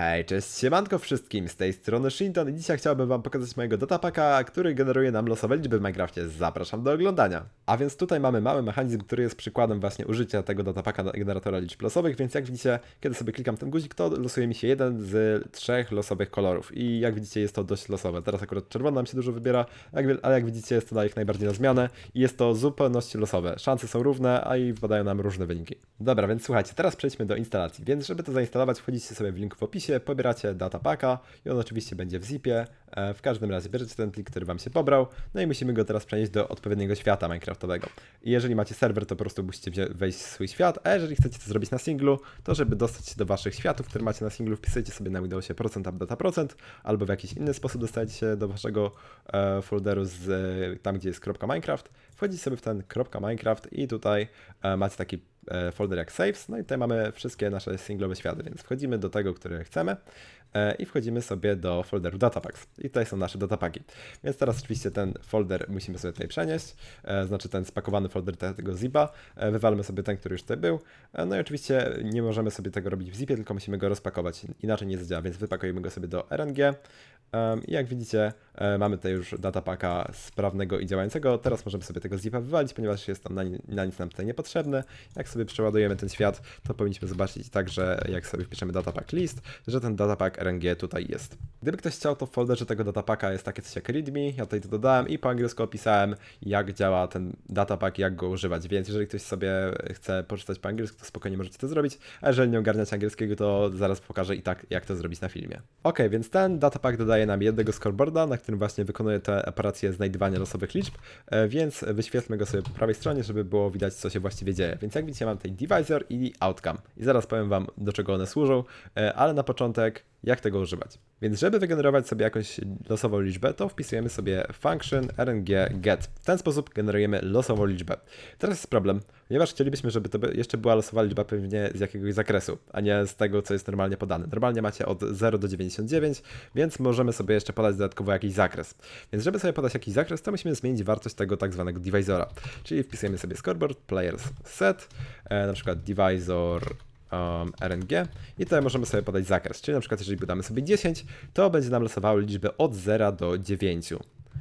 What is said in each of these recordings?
Hej, cześć, siemanko wszystkim, z tej strony Shinton i dzisiaj chciałbym wam pokazać mojego datapaka, który generuje nam losowe liczby w Minecrafcie. Zapraszam do oglądania. A więc tutaj mamy mały mechanizm, który jest przykładem właśnie użycia tego datapaka generatora liczb losowych, więc jak widzicie, kiedy sobie klikam ten guzik, to losuje mi się jeden z trzech losowych kolorów i jak widzicie jest to dość losowe. Teraz akurat czerwony nam się dużo wybiera, ale jak widzicie jest to na jak najbardziej na zmianę i jest to zupełności losowe. Szanse są równe, a i wpadają nam różne wyniki. Dobra, więc słuchajcie, teraz przejdźmy do instalacji, więc żeby to zainstalować, wchodzicie sobie w link w opisie, pobieracie datapaka i on oczywiście będzie w zipie. E, W każdym razie bierzecie ten plik, który wam się pobrał, no i musimy go teraz przenieść do odpowiedniego świata Minecraftowego. I jeżeli macie serwer, to po prostu musicie wejść w swój świat, a jeżeli chcecie to zrobić na singlu, to żeby dostać się do waszych światów, które macie na singlu, wpisujcie sobie na Windowsie procent updata procent, albo w jakiś inny sposób dostajecie się do waszego e, folderu z e, tam, gdzie jest .minecraft. Wchodzicie sobie w ten .minecraft i tutaj macie taki folder jak saves, no i tutaj mamy wszystkie nasze singlowe światy, więc wchodzimy do tego, który chcemy. e, i wchodzimy sobie do folderu datapacks i tutaj są nasze datapaki. Więc teraz oczywiście ten folder musimy sobie tutaj przenieść, e, znaczy ten spakowany folder te- tego zipa, e, wywalmy sobie ten, który już tutaj był, e, no i oczywiście nie możemy sobie tego robić w zipie, tylko musimy go rozpakować, inaczej nie zadziała, więc wypakujemy go sobie do RNG i jak widzicie e, mamy tutaj już datapaka sprawnego i działającego, teraz możemy sobie tego zipa wywalić, ponieważ jest on na, na nic nam tutaj niepotrzebny, jak sobie przeładujemy ten świat, to powinniśmy zobaczyć także, jak sobie wpiszemy datapack list, że ten datapack RNG tutaj jest. Gdyby ktoś chciał, to w folderze tego datapaka jest takie coś jak readme, ja tutaj to dodałem i po angielsku opisałem, jak działa ten datapack, jak go używać, więc jeżeli ktoś sobie chce poczytać po angielsku, to spokojnie możecie to zrobić, a jeżeli nie ogarniacie angielskiego, to zaraz pokażę i tak, jak to zrobić na filmie. Ok, więc ten datapack dodaje nam jednego scoreboarda, na którym właśnie wykonuje te operacje znajdywania losowych liczb, e, więc wyświetlmy go sobie po prawej stronie, żeby było widać, co się właściwie dzieje. Więc jak widzicie, mam tutaj divisor i outcome. I zaraz powiem wam, do czego one służą, e, ale na początek, jak tego używać. Więc żeby wygenerować sobie jakąś losową liczbę, to wpisujemy sobie function rng get. W ten sposób generujemy losową liczbę. Teraz jest problem, ponieważ chcielibyśmy, żeby to jeszcze była losowa liczba pewnie z jakiegoś zakresu, a nie z tego, co jest normalnie podane. Normalnie macie od 0 do 99, więc możemy sobie jeszcze podać dodatkowo jakiś zakres. Więc żeby sobie podać jakiś zakres, to musimy zmienić wartość tego tak zwanego divisora. Czyli wpisujemy sobie scoreboard players set, e, na przykład divisor um, RNG i tutaj możemy sobie podać zakres, czyli na przykład jeżeli damy sobie 10, to będzie nam losowało liczbę od 0 do 9.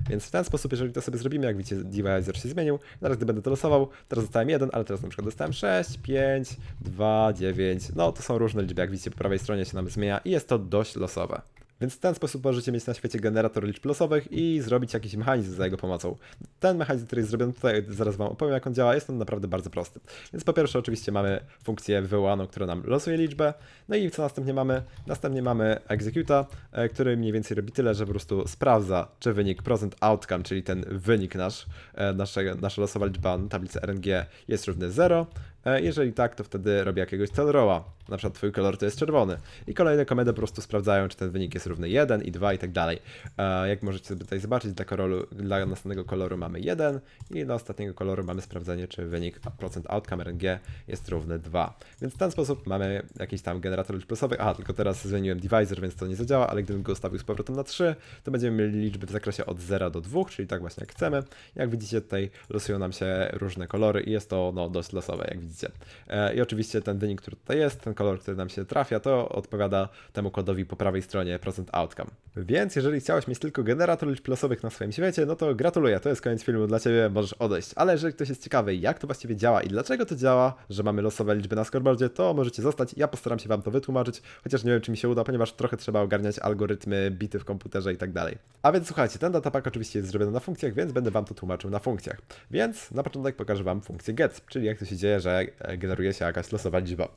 Więc w ten sposób, jeżeli to sobie zrobimy, jak widzicie, divisor się zmienił, teraz gdy będę to losował, teraz dostałem 1, ale teraz na przykład dostałem 6, 5, 2, 9, no to są różne liczby, jak widzicie po prawej stronie się nam zmienia i jest to dość losowe. Więc w ten sposób możecie mieć na świecie generator liczb losowych i zrobić jakiś mechanizm za jego pomocą. Ten mechanizm, który jest zrobiony tutaj, zaraz Wam opowiem jak on działa, jest on naprawdę bardzo prosty. Więc po pierwsze oczywiście mamy funkcję wywołaną, która nam losuje liczbę, no i co następnie mamy? Następnie mamy executa, e, który mniej więcej robi tyle, że po prostu sprawdza, czy wynik procent outcome, czyli ten wynik nasz, e, nasze, nasza losowa liczba na tablicy RNG jest równy 0. E, Jeżeli tak, to wtedy robi jakiegoś cell rowa. Na przykład twój kolor to jest czerwony. I kolejne komendy po prostu sprawdzają, czy ten wynik jest równy 1 i 2 i tak dalej. E, Jak możecie tutaj zobaczyć, dla, koloru, dla następnego koloru mamy 1 i dla ostatniego koloru mamy sprawdzenie, czy wynik procent outcome RNG jest równy 2. Więc w ten sposób mamy jakiś tam generator liczb losowych. Aha, tylko teraz zmieniłem divisor, więc to nie zadziała, ale gdybym go ustawił z powrotem na 3, to będziemy mieli liczby w zakresie od 0 do 2, czyli tak właśnie jak chcemy. Jak widzicie tutaj losują nam się różne kolory i jest to no, dość losowe, jak widzicie. E, I oczywiście ten wynik, który tutaj jest, ten kolor, który nam się trafia, to odpowiada temu kodowi po prawej stronie procent outcome. Więc jeżeli chciałeś mieć tylko generator liczb losowych na swoim świecie, no to gratuluję, to jest koniec filmu dla Ciebie, możesz odejść. Ale jeżeli ktoś jest ciekawy, jak to właściwie działa i dlaczego to działa, że mamy losowe liczby na scoreboardzie, to możecie zostać. Ja postaram się Wam to wytłumaczyć, chociaż nie wiem, czy mi się uda, ponieważ trochę trzeba ogarniać algorytmy, bity w komputerze i tak dalej. A więc słuchajcie, ten datapack oczywiście jest zrobiony na funkcjach, więc będę Wam to tłumaczył na funkcjach. Więc na początek pokażę Wam funkcję get, czyli jak to się dzieje, że generuje się jakaś losowa liczba.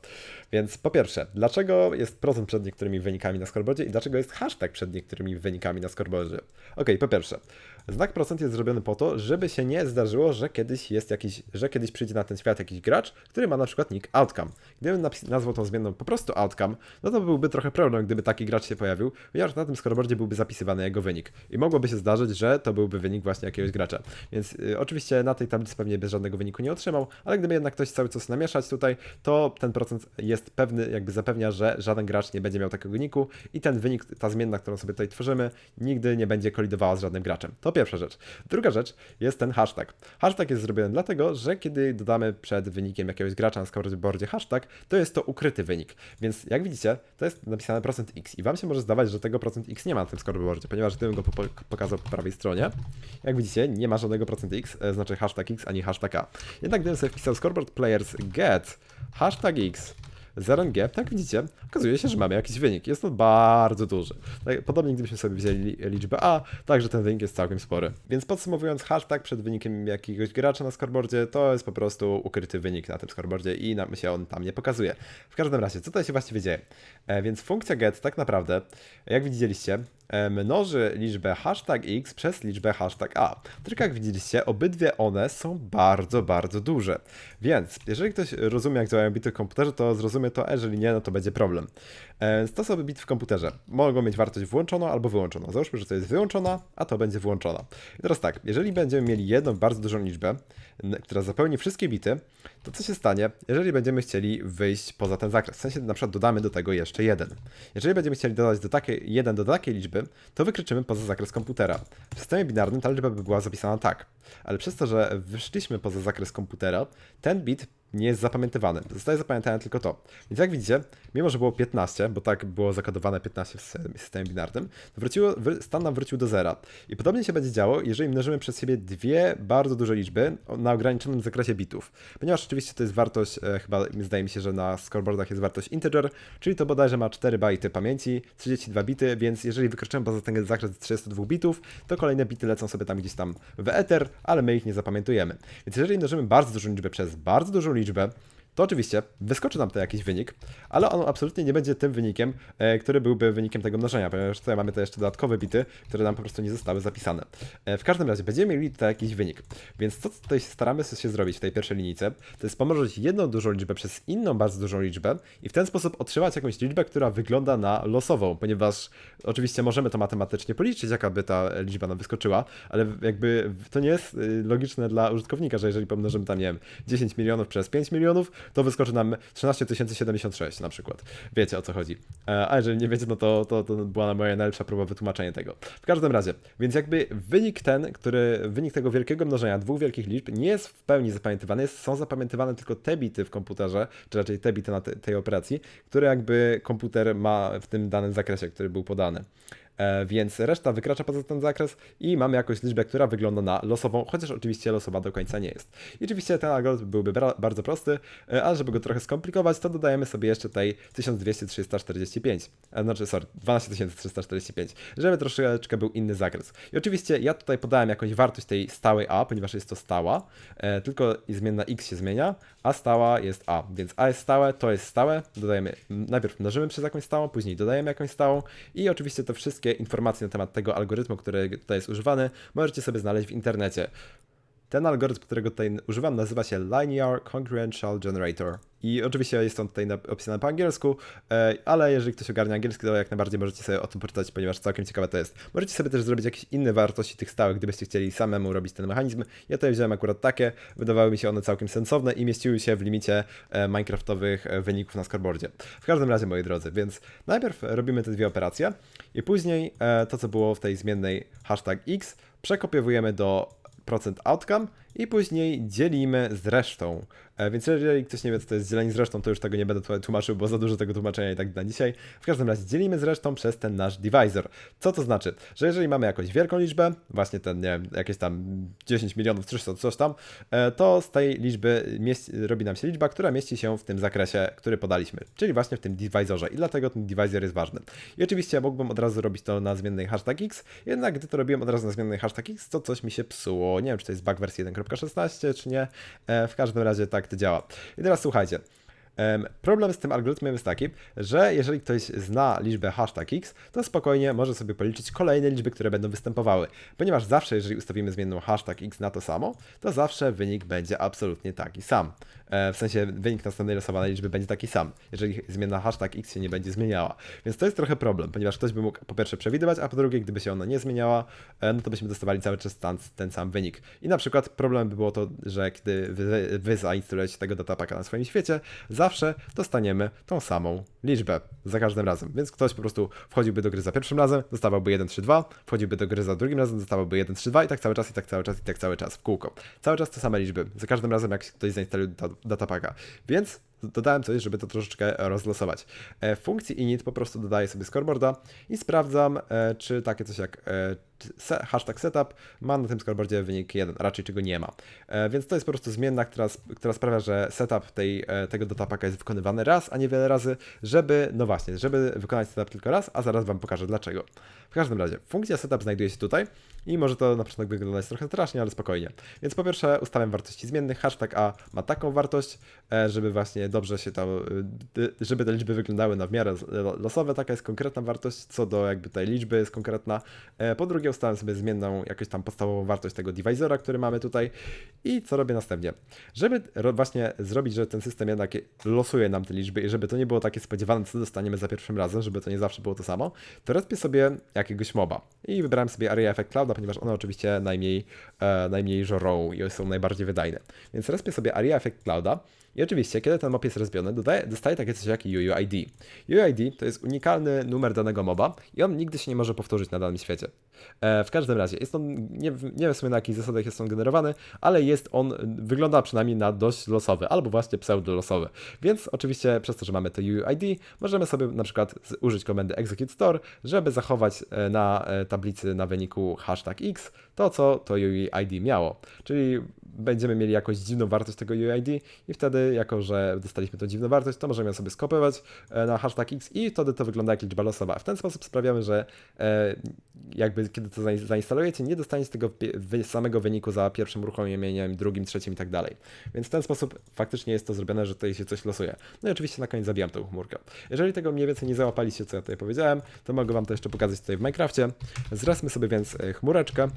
Więc po pierwsze, dlaczego jest procent przed niektórymi wynikami na scoreboardzie i dlaczego jest hashtag przed niektórymi wynikami na scoreboardzie? Ok, po pierwsze, znak procent jest zrobiony po to, żeby się nie zdarzyło, że kiedyś jest jakiś, że kiedyś przyjdzie na ten świat jakiś gracz, który ma na przykład nick outcome. Gdybym nazwał tą zmienną po prostu outcome, no to byłby trochę problem, gdyby taki gracz się pojawił, ponieważ na tym scoreboardzie byłby zapisywany jego wynik. I mogłoby się zdarzyć, że to byłby wynik właśnie jakiegoś gracza. Więc y, oczywiście na tej tablicy pewnie bez żadnego wyniku nie otrzymał, ale gdyby jednak ktoś cały, coś namieszać tutaj, to ten procent jest pewny, jakby zapewnia, że żaden gracz nie będzie miał takiego wyniku i ten wynik, ta zmienna, którą sobie tutaj tworzymy, nigdy nie będzie kolidowała z żadnym graczem. To pierwsza rzecz. Druga rzecz jest ten hashtag. Hashtag jest zrobiony dlatego, że kiedy dodamy przed wynikiem jakiegoś gracza na scoreboardzie hashtag, to jest to ukryty wynik. Więc jak widzicie, to jest napisane procent x i wam się może zdawać, że tego procent x nie ma na tym scoreboardzie, ponieważ gdybym go po pokazał po prawej stronie, jak widzicie, nie ma żadnego procent x, e, znaczy hashtag x ani hashtag a. Jednak gdybym sobie wpisał scoreboard players get hashtag x 0G, tak widzicie, okazuje się, że mamy jakiś wynik. Jest to bardzo duży. Tak, Podobnie gdybyśmy sobie wzięli liczbę A, także ten wynik jest całkiem spory. Więc podsumowując, hashtag przed wynikiem jakiegoś gracza na scoreboardzie to jest po prostu ukryty wynik na tym scoreboardzie i nam się on tam nie pokazuje. W każdym razie, co tutaj się właściwie dzieje? E, więc funkcja get tak naprawdę, jak widzieliście, e, mnoży liczbę hashtag x przez liczbę hashtag a. Tylko jak widzieliście, obydwie one są bardzo, bardzo duże. Więc jeżeli ktoś rozumie, jak działają bity w komputerze, to zrozumie to, a jeżeli nie, no to będzie problem. E, Sposoby bit w komputerze mogą mieć wartość włączoną albo wyłączoną. Załóżmy, że to jest wyłączona, a to będzie włączona. I teraz tak, jeżeli będziemy mieli jedną bardzo dużą liczbę, która zapełni wszystkie bity, to co się stanie, jeżeli będziemy chcieli wyjść poza ten zakres? W sensie na przykład dodamy do tego jeszcze jeden. Jeżeli będziemy chcieli dodać do takiej, jeden do takiej liczby, to wykryczymy poza zakres komputera. W systemie binarnym ta liczba by była zapisana tak, ale przez to, że wyszliśmy poza zakres komputera, ten bit nie jest zapamiętywany. Zostaje zapamiętane tylko to. Więc jak widzicie, mimo że było 15, bo tak było zakodowane 15 w sy- systemie binarnym, wróciło, wr- stan nam wrócił do zera. I podobnie się będzie działo, jeżeli mnożymy przez siebie dwie bardzo duże liczby na ograniczonym zakresie bitów. Ponieważ oczywiście to jest wartość, e, chyba zdaje mi się, że na scoreboardach jest wartość integer, czyli to bodajże ma 4 bajty pamięci, 32 bity, więc jeżeli wykroczymy poza ten zakres 32 bitów, to kolejne bity lecą sobie tam gdzieś tam w ether, ale my ich nie zapamiętujemy. Więc jeżeli mnożymy bardzo dużą liczbę przez bardzo dużą liczbę, read about to oczywiście wyskoczy nam to jakiś wynik, ale on absolutnie nie będzie tym wynikiem, e, który byłby wynikiem tego mnożenia, ponieważ tutaj mamy te jeszcze dodatkowe bity, które nam po prostu nie zostały zapisane. E, w każdym razie będziemy mieli tutaj jakiś wynik, więc to, co tutaj staramy się zrobić w tej pierwszej linijce, to jest pomnożyć jedną dużą liczbę przez inną bardzo dużą liczbę i w ten sposób otrzymać jakąś liczbę, która wygląda na losową, ponieważ oczywiście możemy to matematycznie policzyć, jaka by ta liczba nam wyskoczyła, ale jakby to nie jest y, logiczne dla użytkownika, że jeżeli pomnożymy tam, nie wiem, 10 milionów przez 5 milionów, to wyskoczy nam 13 076 na przykład. Wiecie o co chodzi. E, A jeżeli nie wiecie, no to, to, to była moja najlepsza próba wytłumaczenia tego. W każdym razie, więc jakby wynik ten, który, wynik tego wielkiego mnożenia dwóch wielkich liczb nie jest w pełni zapamiętywany, są zapamiętywane tylko te bity w komputerze, czy raczej te bity na te, tej operacji, które jakby komputer ma w tym danym zakresie, który był podany. E, więc reszta wykracza poza ten zakres i mamy jakąś liczbę, która wygląda na losową, chociaż oczywiście losowa do końca nie jest. I oczywiście ten algorytm byłby bardzo prosty, e, a żeby go trochę skomplikować, to dodajemy sobie jeszcze tutaj 12345, e, znaczy sorry, 12345, żeby troszeczkę był inny zakres. I oczywiście ja tutaj podałem jakąś wartość tej stałej a, ponieważ jest to stała, e, tylko zmienna x się zmienia, a stała jest a, więc a jest stałe, to jest stałe, dodajemy, najpierw mnożymy przez jakąś stałą, później dodajemy jakąś stałą i oczywiście te wszystkie informacje na temat tego algorytmu, który tutaj jest używany, możecie sobie znaleźć w internecie. Ten algorytm, którego tutaj używam, nazywa się Linear Concurrential Generator. I oczywiście jest on tutaj opisany po angielsku, e, ale jeżeli ktoś ogarnia angielski, to jak najbardziej możecie sobie o tym poczytać, ponieważ całkiem ciekawe to jest. Możecie sobie też zrobić jakieś inne wartości tych stałych, gdybyście chcieli samemu robić ten mechanizm. Ja tutaj wziąłem akurat takie, wydawały mi się one całkiem sensowne i mieściły się w limicie e, minecraftowych e, wyników na scoreboardzie. W każdym razie, moi drodzy, więc najpierw robimy te dwie operacje i później to, co było w tej zmiennej hashtag x, przekopiowujemy do procent outcome i później dzielimy z resztą. E, Więc jeżeli ktoś nie wie, co to jest dzielenie z resztą, to już tego nie będę tłumaczył, bo za dużo tego tłumaczenia i tak na dzisiaj. W każdym razie dzielimy z resztą przez ten nasz divisor. Co to znaczy? Że jeżeli mamy jakąś wielką liczbę, właśnie ten, nie wiem, jakieś tam 10 milionów, 300, coś tam, e, to z tej liczby mieści, robi nam się liczba, która mieści się w tym zakresie, który podaliśmy, czyli właśnie w tym divisorze i dlatego ten divisor jest ważny. I oczywiście mógłbym od razu robić to na zmiennej hashtag x, jednak gdy to robiłem od razu na zmiennej hashtag x, to coś mi się psuło. Nie wiem, czy to jest bug wersji 1.16, czy nie. E, W każdym razie tak to działa. I teraz słuchajcie. Em, Problem z tym algorytmem jest taki, że jeżeli ktoś zna liczbę hashtag x, to spokojnie może sobie policzyć kolejne liczby, które będą występowały. Ponieważ zawsze, jeżeli ustawimy zmienną hashtag x na to samo, to zawsze wynik będzie absolutnie taki sam. E, W sensie wynik następnej losowanej liczby będzie taki sam, jeżeli zmienna hashtag x się nie będzie zmieniała. Więc to jest trochę problem, ponieważ ktoś by mógł po pierwsze przewidywać, a po drugie, gdyby się ona nie zmieniała, e, no to byśmy dostawali cały czas ten, ten sam wynik. I na przykład problem by było to, że gdy wy, wy zainstalujecie tego datapaka na swoim świecie, zawsze dostaniemy tą samą liczbę za każdym razem. Więc ktoś po prostu wchodziłby do gry za pierwszym razem, dostawałby 1, 3, 2, wchodziłby do gry za drugim razem, dostawałby 1, 3, 2 i tak cały czas, i tak cały czas, i tak cały czas w kółko. Cały czas te same liczby, za każdym razem jak ktoś zainstaluje da- datapaka. Więc dodałem coś, żeby to troszeczkę rozlosować. E, W funkcji init po prostu dodaję sobie scoreboarda i sprawdzam, e, czy takie coś jak e, se- hashtag setup ma na tym scoreboardzie wynik 1, a raczej czego nie ma. E, Więc to jest po prostu zmienna, która, która sprawia, że setup tej, e, tego datapaka jest wykonywany raz, a nie wiele razy, żeby, no właśnie, żeby wykonać setup tylko raz, a zaraz Wam pokażę dlaczego. W każdym razie, funkcja setup znajduje się tutaj i może to na początek wyglądać trochę strasznie, ale spokojnie. Więc po pierwsze ustawiam wartości zmiennych, hashtag A ma taką wartość, e, żeby właśnie dobrze się tam, żeby te liczby wyglądały na w miarę lo- losowe, taka jest konkretna wartość, co do jakby tej liczby jest konkretna. Po drugie ustawiam sobie zmienną jakąś tam podstawową wartość tego divisora, który mamy tutaj i co robię następnie? Żeby właśnie zrobić, że ten system jednak losuje nam te liczby i żeby to nie było takie spodziewane, co dostaniemy za pierwszym razem, żeby to nie zawsze było to samo, to respię sobie jakiegoś moba. I wybrałem sobie Area Effect Clouda, ponieważ one oczywiście najmniej, e, najmniej żorą i są najbardziej wydajne. Więc respię sobie Area Effect Clouda i oczywiście, kiedy ten mob jest rozbiony, dodaję, dostaję takie coś jak UUID. UUID to jest unikalny numer danego moba i on nigdy się nie może powtórzyć na danym świecie. E, w każdym razie, jest on, nie, nie wiem w sumie na jakich zasadach jest on generowany, ale jest on, wygląda przynajmniej na dość losowy, albo właśnie pseudo-losowy. Więc oczywiście przez to, że mamy to UUID, możemy sobie na przykład użyć komendy execute store, żeby zachować e, na e, tablicy na wyniku hashtag x to, co to UUID miało. Czyli będziemy mieli jakąś dziwną wartość tego UID i wtedy, jako że dostaliśmy tą dziwną wartość, to możemy ją sobie skopiować e, na hashtag X i wtedy to wygląda jak liczba losowa. W ten sposób sprawiamy, że e, jakby kiedy to zain- zainstalujecie, nie dostaniecie tego samego wyniku za pierwszym uruchomieniem, drugim, trzecim i tak dalej. Więc w ten sposób faktycznie jest to zrobione, że tutaj się coś losuje. No i oczywiście na koniec zabijam tą chmurkę. Jeżeli tego mniej więcej nie załapaliście, co ja tutaj powiedziałem, to mogę Wam to jeszcze pokazać tutaj w Minecrafcie. Zresmy sobie więc e, chmureczkę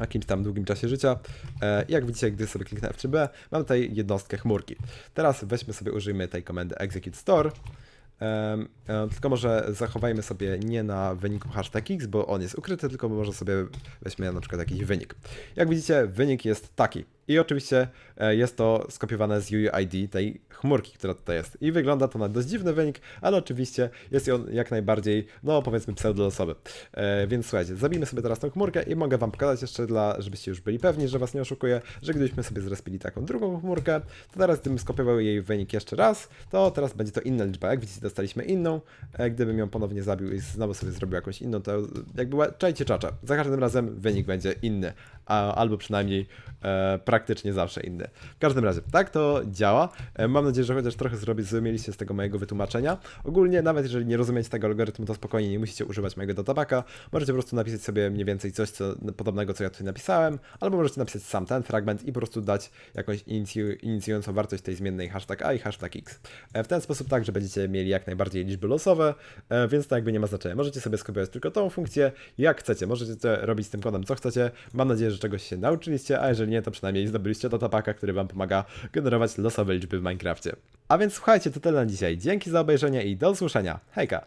jakimś tam długim czasie życia. E, jak widzicie, gdy sobie kliknę F3B, mam tutaj jednostkę chmurki. Teraz weźmy sobie, użyjmy tej komendy execute store. E, tylko może zachowajmy sobie nie na wyniku hashtag x, bo on jest ukryty, tylko może sobie weźmy na przykład jakiś wynik. Jak widzicie, wynik jest taki. I oczywiście e, jest to skopiowane z UUID tej chmurki, która tutaj jest. I wygląda to na dość dziwny wynik, ale oczywiście jest on jak najbardziej, no powiedzmy pseudolosowy. E, więc słuchajcie, zabijmy sobie teraz tą chmurkę i mogę wam pokazać jeszcze, dla, żebyście już byli pewni, że was nie oszukuję, że gdybyśmy sobie zrespili taką drugą chmurkę, to teraz gdybym skopiował jej wynik jeszcze raz, to teraz będzie to inna liczba. Jak widzicie, dostaliśmy inną. E, gdybym ją ponownie zabił i znowu sobie zrobił jakąś inną, to jakby czajcie czacza. Za każdym razem wynik będzie inny, albo przynajmniej e, praktycznie zawsze inny. W każdym razie, tak to działa. E, mam nadzieję, że chociaż trochę zrozumieliście z tego mojego wytłumaczenia. Ogólnie, nawet jeżeli nie rozumiecie tego algorytmu, to spokojnie nie musicie używać mojego databaka. Możecie po prostu napisać sobie mniej więcej coś co, podobnego, co ja tutaj napisałem, albo możecie napisać sam ten fragment i po prostu dać jakąś inicju, inicjującą wartość tej zmiennej hashtag a i hashtag x. E, w ten sposób tak, że będziecie mieli jak najbardziej liczby losowe, e, więc to jakby nie ma znaczenia. Możecie sobie skopiować tylko tą funkcję, jak chcecie. Możecie robić z tym kodem, co chcecie. Mam nadzieję, że czegoś się nauczyliście, a jeżeli nie, to przynajmniej zdobyliście datapaka, który Wam pomaga generować losowe liczby w Minecrafcie. A więc słuchajcie, to tyle na dzisiaj. Dzięki za obejrzenie i do usłyszenia. Hejka!